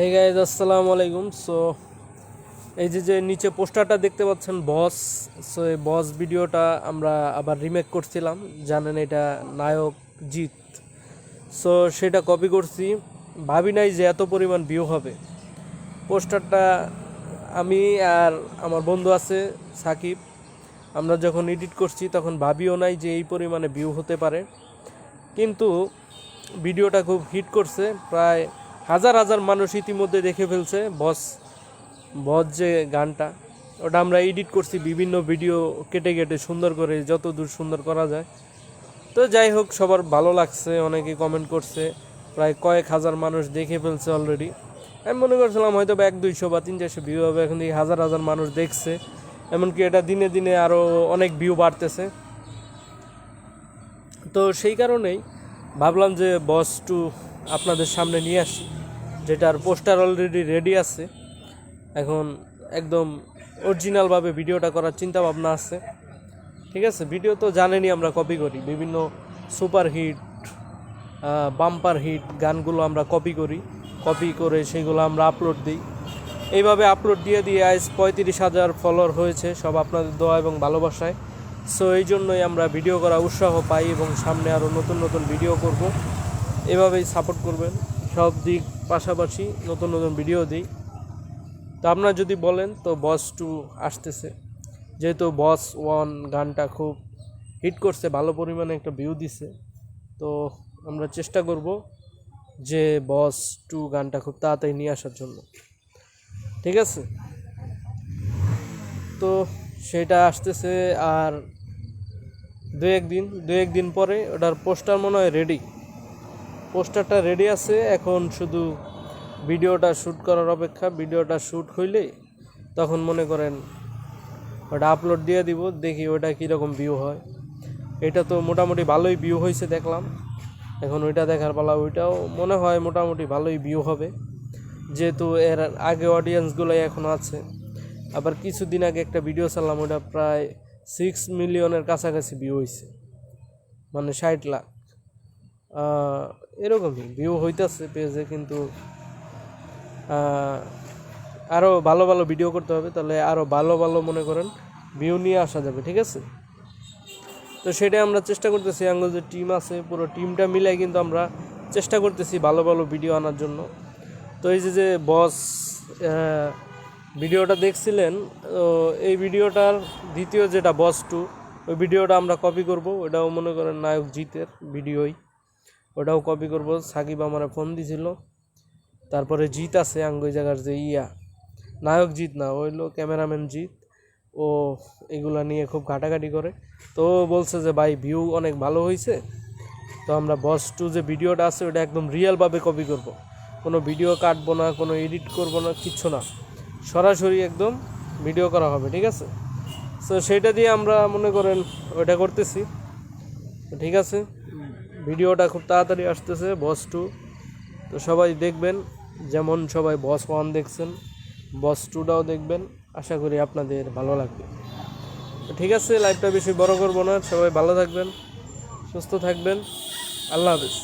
এই গাইজ আসসালামু আলাইকুম। সো এই যে যে নিচে পোস্টারটা দেখতে পাচ্ছেন বস সো এই বস ভিডিওটা আমরা আবার রিমেক করছিলাম। জানেন এটা নায়ক জিৎ। সো সেটা কপি করছি। ভাবি নাই যে এত পরিমাণ ভিউ হবে। পোস্টারটা আমি আর আমার বন্ধু আছে, সাকিব। আমরা যখন এডিট করছি, তখন ভাবিও নাই যে এই পরিমাণে ভিউ হতে পারে। কিন্তু ভিডিওটা খুব হিট করছে। প্রায় হাজার হাজার মানুষ ইতিমধ্যে দেখে ফেলছে বস বস যে গানটা, ওটা আমরা এডিট করছি বিভিন্ন ভিডিও কেটে কেটে সুন্দর করে যত দূর সুন্দর করা যায়। তো যাই হোক, সবার ভালো লাগছে অনেকে কমেন্ট করছে, প্রায় কয়েক হাজার মানুষ দেখে ফেলছে অলরেডি আমি মনে করছিলাম হয়তো এক, দুইশো বা তিন, চারশো ভিউ হবে, এখন দেখি হাজার হাজার মানুষ দেখছে, এমনকি এটা দিনে দিনে আরও অনেক ভিউ বাড়তেছে। তো সেই কারণেই ভাবলাম যে বস টু আপনাদের সামনে নিয়ে আসি, যেটার পোস্টার অলরেডি রেডি আছে। এখন একদম অরিজিনালভাবে ভিডিওটা করার চিন্তা ভাবনা আছে। ঠিক আছে? ভিডিও তো জানেনই আমরা কপি করি। বিভিন্ন সুপার হিট বাম্পার হিট গানগুলো আমরা কপি করি। কপি করে সেগুলো আমরা আপলোড দিই। এইভাবে আপলোড দিয়ে দিয়ে আজ পঁয়ত্রিশ হাজার ফলোয়ার হয়েছে, সব আপনাদের দোয়া এবং ভালোবাসায়। সো এই জন্যই আমরা ভিডিও করা উৎসাহ পাই এবং সামনে আরও নতুন নতুন ভিডিও করব। এভাবেই সাপোর্ট করবেন। সব দিক পাশাপাশি নতুন নতুন ভিডিও দিই। তো আপনারা যদি বলেন, তো বস টু আসতেছে। যেহেতু বস ওয়ান গানটা খুব হিট করছে, ভালো পরিমাণে একটা ভিউ দিছে। তো আমরা চেষ্টা করব যে বস টু গানটা খুব তাড়াতাড়ি নিয়ে আসার জন্য। ঠিক আছে? তো সেটা আসতেছে আর দু একদিন দু একদিন পরে ওটার পোস্টার মনে হয় রেডি পোস্টারটা রেডি আছে। এখন শুধু ভিডিওটা শ্যুট করার অপেক্ষা, ভিডিওটা শ্যুট হইলে তখন মনে করেন ওটা আপলোড দিয়ে দিব, দেখি ওটা কীরকম ভিউ হয়। এটা তো মোটামুটি ভালোই ভিউ হয়েছে দেখলাম। এখন ওইটা দেখার পালা ওইটাও মনে হয় মোটামুটি ভালোই ভিউ হবে। যেহেতু এর আগে অডিয়েন্সগুলোই এখন আছে। আবার কিছুদিন আগে একটা ভিডিও চালাম ওটা প্রায় সিক্স মিলিয়নের কাছাকাছি ভিউ হয়েছে মানে ষাট লাখ। এরকমই ভিউ হইতেছে পেজে কিন্তু আরও ভালো ভালো ভিডিও করতে হবে, তাহলে আরও ভালো ভালো মনে করেন ভিউ নিয়ে আসা যাবে, ঠিক আছে? তো সেটাই আমরা চেষ্টা করতেছি আঙ্গুল যে টিম আছে, পুরো টিমটা মিলাই কিন্তু আমরা চেষ্টা করতেছি ভালো ভালো ভিডিও আনার জন্য। তো এই যে যে বস ভিডিওটা দেখছিলেন, তো এই ভিডিওটার দ্বিতীয় যেটা বস টু ওই ভিডিওটা আমরা কপি করব ওটাও মনে করেন নায়ক জিতের ভিডিওই ওটাও কপি করব। সাকিব আমার ফোন দিছিল। তারপরে জিত আছে আঙ্গুই জায়গার যে ইয়া। নায়ক জিত না হইল ক্যামেরাম্যান জিত ও এগুলা নিয়ে খুব ঘাটাঘাটি করে। তো বলছে যে, ভাই ভিউ অনেক ভালো হয়েছে তো আমরা বস টু যে ভিডিওটা আছে, ওটা একদম রিয়েলভাবে কপি করব। কোনো ভিডিও কাটবো না, কোনো এডিট করব না, কিচ্ছু না। সরাসরি একদম ভিডিও করা হবে, ঠিক আছে? তো সেটা দিয়ে আমরা মনে করেন ওইটা করতেছি। ঠিক আছে? ভিডিওটা খুব তাড়াতাড়ি আসতেছে বস টু তো সবাই দেখবেন, যেমন সবাই বস ওয়ান দেখছেন বস টুটাও দেখবেন। আশা করি আপনাদের ভালো লাগবে। ঠিক আছে লাইভটা বেশি বড় করব না, সবাই ভালো থাকবেন, সুস্থ থাকবেন। আল্লাহ হাফিজ।